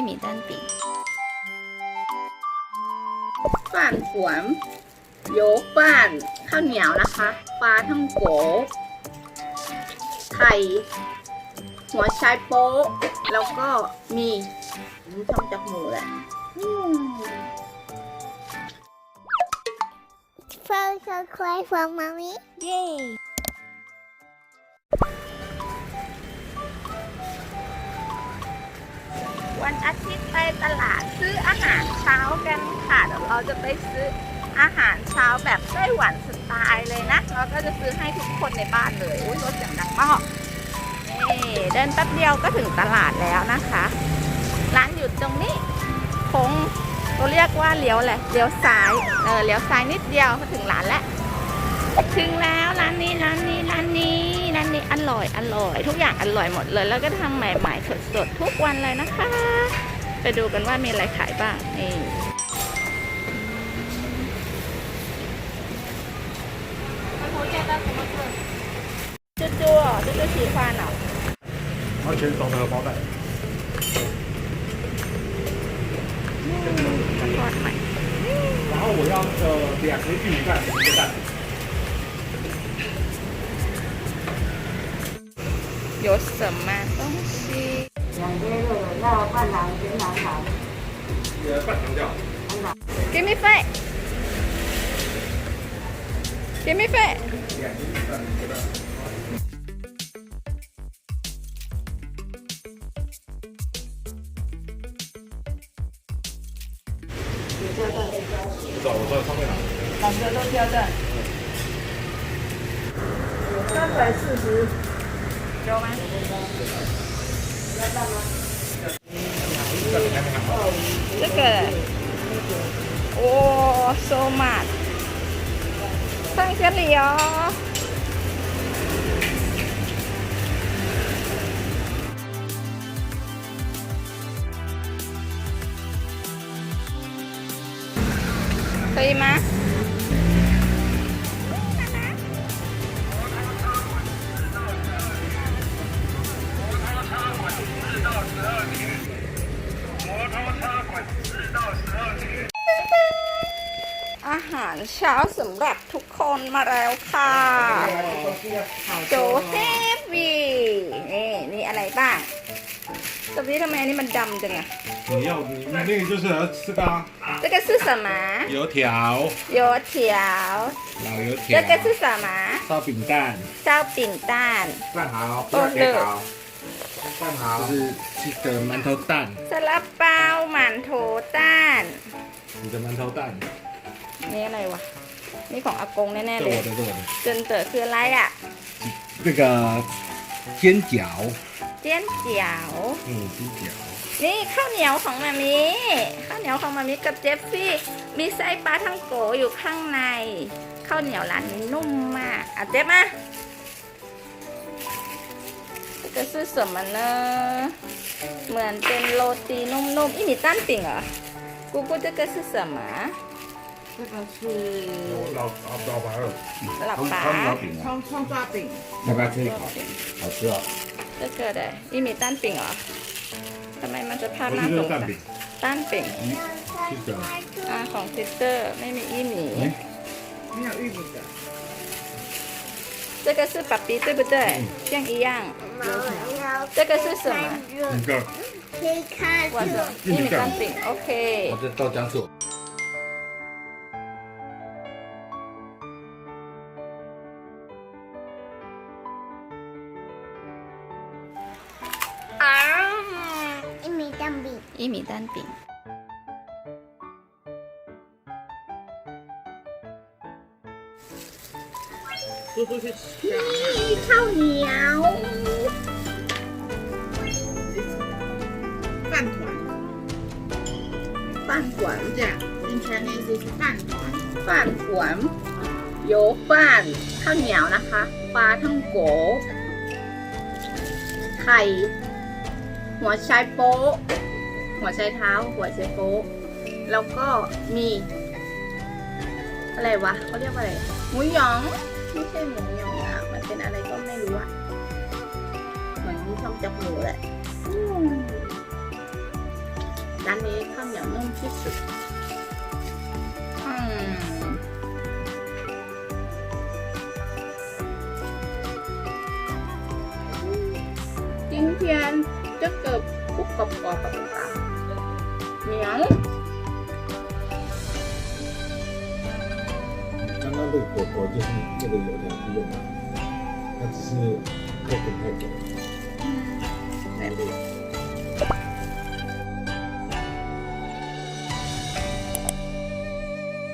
一米单饼。饭团โยฟ่านข้าวเหนียวนะคะปลาท่องโกไข่หัวไชายโป๊ะแล้วก็มีอืมช่องจากหมูแหละอืม Follow so close for mommy. Yay. วันอาทิตย์ไปตลาดซื้ออาหารเช้ากันค่ะเดี๋ยวเราจะไปซื้ออาหารเช้าแบบไต้หวันสไตล์เลยนะเราก็จะซื้อให้ทุกคนในบ้านเลยอุ้ยรถเสียงดังมากนี่เดินแป๊บเดียวก็ถึงตลาดแล้วนะคะ ร้านอยู่ตรงนี้โค้งเขาเรียกว่าเลี้ยวแหละเลี้ยวซ้ายเออเลี้ยวซ้ายนิดเดียวก็ถึงร้านแล้วถึงแล้วร้านนี้ร้านนี้ร้านนี้ ร้านนี้อร่อยอร่อย ทุกอย่างอร่อยหมดเลย แล้วก็ทำใหม่ๆสดๆทุกวันเลยนะคะ ไปดูกันว่ามีอะไรขายบ้างนี่จูจูอ๋อจูจู喜欢哦完全熟的荷包蛋， ทอดใหม่ 然后我要呃两个玉米饭，一个蛋。 有什么东西？两杯热的要半糖全糖糖，呃，半糖掉。Give me five. Give me five. 不知道，我知道上面哪。两个都挑战。三百四十，cho má Look at that. Oh, so much. Thank you, Leo. Say, ma. อาหารเช้าสำหรับทุกคนมาแล้วค่ะโจเฮฟวีนี่นี่อะไรบ้างตรงนี้ทำไมอันนี้มันดำจังอะ 你要你你那个就是要吃的啊，这个是什么油条、油条老油条这个是什么烧饼蛋、烧饼蛋蛋蚝、哦热蛋蚝，就是这个馒头蛋， ซาลาเปาหมันโถต้าน 你的馒头蛋， นี่อะไรวะ นี่ของอากงแน่ๆ 这 เลย 我的，这我的。 เจนเต๋อคืออะไรอ่ะ 那个煎饺， เจี้ยนเจียว 嗯，煎饺， นี่ข้าวเหนียวของมามีข้าวเหนียวของมามีกับเจฟฟี่ มีไส้ปลาทั้งโกอยู่ข้างใน ข้าวเหนียวร้านนี้นุ่มมากอ่ะเจฟมา这个是什么呢เหมือนเป็นโรตีนุ่มๆอีนี่ตั้นปิ่งเหรอกูกู这个是什么 这个是老老老白了， หลับปลา 葱葱抓饼，要不要吃一口？好吃哦，这个的อีมีตั้นปิ่งเหรอทำไมมันจะภาพ 我 น่า 这 ส 个 ง 是 สาร 蛋饼， ตั้นปิ่ง 这个 อ่าของซิสเตอร์ไม่มีอีหมี 没有玉米的，这个是爸比对不对？像一样。这个是什么？那个可以看我的玉米干饼。OK。我的豆浆是 蛋饼，一米单饼。叔叔去吃。 ข้าวเหนียว 饭团，饭团这样听起来那意思是饭团。饭团โยฟ่านข้าวเหนียวนะคะ ปลาท่องโก ไข่ หัวไชายโป๊ะ หัวไชายเท้า หัวไชายโป๊ะ แล้วก็มี อะไรวะเขาเรียกว่าอะไร หมูหยอง ไม่ใช่หมูหยองอ่ะ มันเป็นอะไรก็ไม่รู้อ่ะ เหมือนช่องจับหมูแหละอืม ร้านนี้ข้าวเหนียวนุ่มที่สุดอืม今天这个不可不可不 刚刚这个果果就是这个油点是用的它只是太久太久